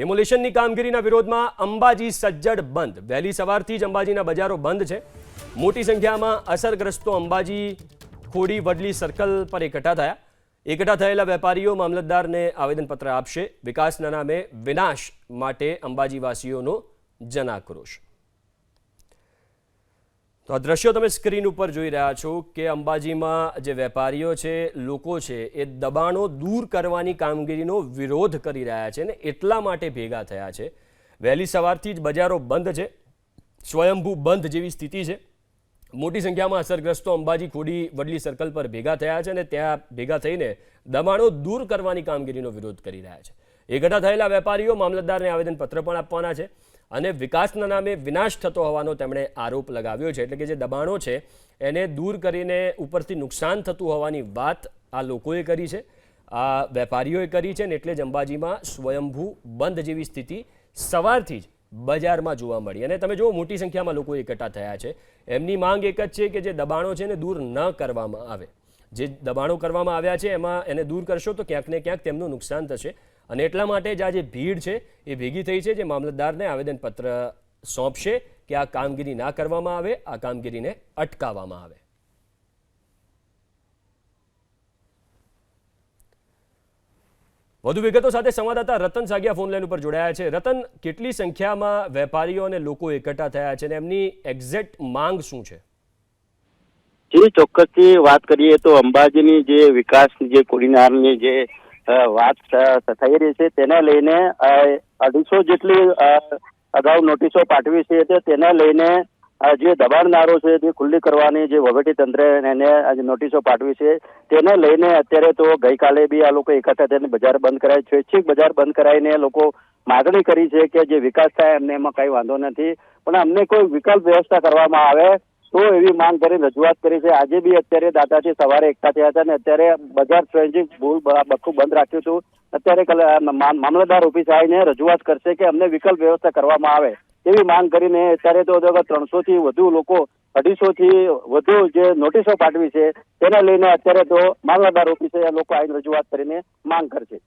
ડેમોલિશનની કામગીરીના વિરોધમાં અંબાજી સજ્જડ બંધ. વહેલી સવારથી જ અંબાજીના બજારો બંધ છે. મોટી સંખ્યામાં અસરગ્રસ્તો અંબાજી ખોડી વડલી સર્કલ પર એકઠા થયા. એકઠા થયેલા વેપારીઓ મામલતદારને આવેદનપત્ર આપશે. વિકાસના નામે વિનાશ માટે અંબાજીવાસીઓનો જનાક્રોશ. તો આ દ્રશ્યો તમે સ્ક્રીન ઉપર જોઈ રહ્યા છો કે અંબાજીમાં જે વેપારીઓ છે, લોકો છે, એ દબાણો દૂર કરવાની કામગીરીનો વિરોધ કરી રહ્યા છે ને એટલા માટે ભેગા થયા છે. વહેલી સવારથી જ બજારો બંધ છે. સ્વયંભૂ બંધ જેવી સ્થિતિ છે. મોટી સંખ્યામાં અસરગ્રસ્તો અંબાજી ખોડી વડલી સર્કલ પર ભેગા થયા છે અને ત્યાં ભેગા થઈને દબાણો દૂર કરવાની કામગીરીનો વિરોધ કરી રહ્યા છે. એકઠા થયેલા વેપારીઓ મામલતદારને આવેદનપત્ર પણ આપવાના છે અને વિકાસના નામે વિનાશ થતો હોવાનો તેમણે આરોપ લગાવ્યો છે. એટલે કે જે દબાણો છે એને દૂર કરીને ઉપરથી નુકસાન થતું હોવાની વાત આ લોકોએ કરી છે. આ વેપારીઓએ કરી છે ને એટલે જ અંબાજીમાં સ્વયંભૂ બંધ જેવી સ્થિતિ સવારથી જ બજારમાં જોવા મળી. અને તમે જુઓ, મોટી સંખ્યામાં લોકો એકઠા થયા છે. એમની માંગ એક જ છે કે જે દબાણો છે ને દૂર ન કરવામાં આવે. જે દબાણો કરવામાં આવ્યા છે, એમાં એને દૂર કરશો તો ક્યાંક ને ક્યાંક તેમનું નુકસાન થશે. અને એટલા માટે જ આ જે ભીડ છે, એ ભેગી થઈ છે, જે મામલતદારને આવેદનપત્ર સોંપશે કે આ કામગીરી ના કરવામાં આવે, આ કામગીરીને અટકાવવામાં આવે. વધુ વિગતો સાથે સંવાદદાતા રતન સાગિયા ફોન લાઈન ઉપર જોડાયા છે. રતન, કેટલી સંખ્યામાં વેપારીઓ અને લોકો એકઠા થયા છે અને એમની એક્ઝેક્ટ માંગ શું છે? જે, ચોક્કસથી વાત કરીએ તો અંબાજીની જે વિકાસની જે કોડીનારની જે વાત થઈ રહી છે, તેને લઈને અઢીસો જેટલી અગાઉ નોટિસો પાઠવી છે તેને લઈને જે દબાણનારો છે તે ખુલ્લી કરવાની જે વહીવટી તંત્રે એને આજે નોટિસો પાઠવી છે, તેને લઈને અત્યારે તો ગઈકાલે બી આ લોકો એકઠા થઈને બજાર બંધ કરાય સ્વૈચ્છિક બજાર બંધ કરાવીને લોકો માગણી કરી છે કે જે વિકાસ થાય એમને એમાં કઈ વાંધો નથી. પણ અમને કોઈ વિકલ્પ વ્યવસ્થા કરવામાં આવે તો એવી માંગ કરી રજૂઆત કરી છે. આજે બી અત્યારે દાદાજી સવારે એકઠા થયા હતા અને અત્યારે બજાર સ્વૈચ્છિક ભૂલ બખું બંધ રાખ્યું હતું. અત્યારે મામલતદાર ઓફિસ આવીને રજૂઆત કરશે કે અમને વિકલ્પ વ્યવસ્થા કરવામાં આવે. એવી માંગ કરીને અત્યારે તો ત્રણસો થી વધુ લોકો અઢીસો થી વધુ જે નોટિસો પાઠવી છે, તેને લઈને અત્યારે તો મામલતદાર ઓફિસે લોકો આવીને રજૂઆત કરીને માંગ કરશે.